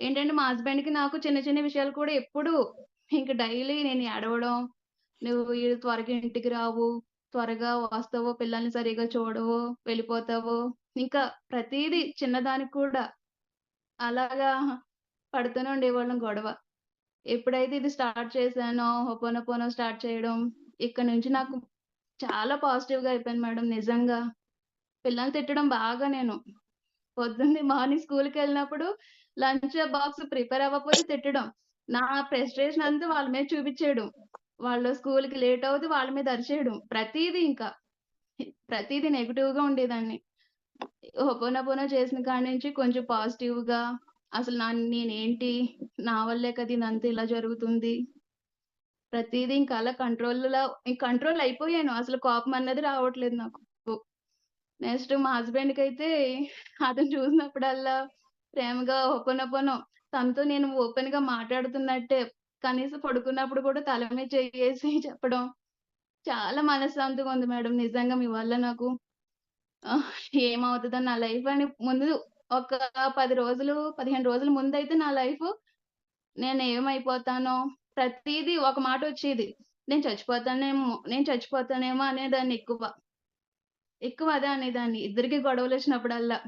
ఏంటంటే మా హస్బెండ్కి నాకు చిన్న చిన్న విషయాలు కూడా ఎప్పుడు ఇంక డైలీ నేను ఏడవడం, "నువ్వు త్వరగా ఇంటికి రావు, త్వరగా వస్తావో, పిల్లల్ని సరిగ్గా చూడవు, వెళ్ళిపోతావు." ఇంకా ప్రతిదీ చిన్నదానికి కూడా అలాగా పడుతూనే ఉండేవాళ్ళం గొడవ. ఎప్పుడైతే ఇది స్టార్ట్ చేశానో, హోపోనోపోనో స్టార్ట్ చేయడం, ఇక్కడ నుంచి నాకు చాలా పాజిటివ్గా అయిపోయింది మేడం నిజంగా. పిల్లల్ని తిట్టడం బాగా నేను. పొద్దున్నే మార్నింగ్ స్కూల్కి వెళ్ళినప్పుడు లంచ్ బాక్స్ ప్రిపేర్ అవ్వకపోతే తిట్టడం. నా ప్రెస్టేషన్ అంతా వాళ్ళ మీద చూపించేయడం వాళ్ళు స్కూల్కి లేట్ అవుతూ వాళ్ళ మీద అరిచేయడం. ప్రతిదీ ఇంకా. ప్రతిదీ నెగిటివ్గా ఉండేదాన్ని. హోపోనోపోనో చేసిన కాడి నుంచి కొంచెం పాజిటివ్గా అసలు నా నేనేంటి? నా వల్లే కదా ఇదంతా ఇలా జరుగుతుంది. ప్రతిదీ ఇంకా అలా కంట్రోల్‌లో కంట్రోల్ అయిపోయాను. అసలు కోపం అన్నది రావట్లేదు నాకు. నెక్స్ట్ మా హస్బెండ్కి అయితే అతను చూసినప్పుడల్లా ప్రేమగా హోపోనోపోనో తనతో నేను ఓపెన్గా మాట్లాడుతున్నట్టే కనీసం పడుకున్నప్పుడు కూడా తల మీద చేసి చెప్పడం. చాలా మనశ్శాంతిగా ఉంది మేడం నిజంగా మీ వల్ల నాకు. ఏమవుతుందో నా లైఫ్ అని ముందు ఒక పది రోజులు, 15 రోజుల అయితే నా లైఫ్ నేను ఏమైపోతానో ప్రతిదీ ఒక మాట వచ్చేది నేను చచ్చిపోతానేమో, నేను చచ్చిపోతానేమో అనేదాన్ని ఎక్కువ. ఎక్కువ అదే అనేదాన్ని. ఇద్దరికి గొడవలు వచ్చినప్పుడల్లా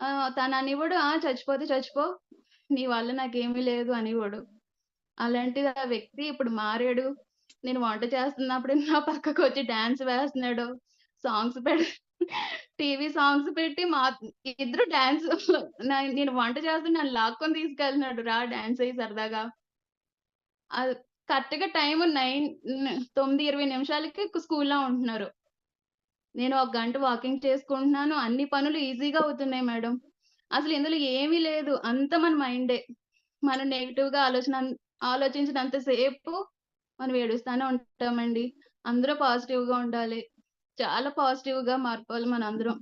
ఆ! తననేవాడు, "ఆ! చచ్చిపోతే చచ్చిపో. నీ వల్ల నాకేమీ లేదు" అనేవాడు. అలాంటిది ఆ వ్యక్తి ఇప్పుడు మారాడు. నేను వంట చేస్తున్నప్పుడు నా పక్కకొచ్చి డాన్స్ వేస్తున్నాడు. సాంగ్స్ పెడు టీవీ సాంగ్స్ పెట్టి మా ఇద్దరు డాన్స్ నేను వంట చేస్తుంటే నన్ను లాక్కొని తీసుకెళ్తున్నాడు. "రా డాన్స్ అయ్యి సరదాగా." అది కరెక్ట్‌గా టైం నైన్ తొమ్మిది ఇరవై నిమిషాలకి స్కూల్‌లో ఉంటున్నారు. నేను ఒక గంట వాకింగ్ చేసుకుంటున్నాను. అన్ని పనులు ఈజీగా అవుతున్నాయి మేడం. అసలు ఇందులో ఏమీ లేదు. అంత మన మైండే. మనం నెగిటివ్గా ఆలోచన ఆలోచించినంత సేపు మనం ఏడుస్తానే ఉంటామండి. అందరూ పాజిటివ్గా ఉండాలి. చాలా పాజిటివ్గా మారిపోవాలి మనందరం.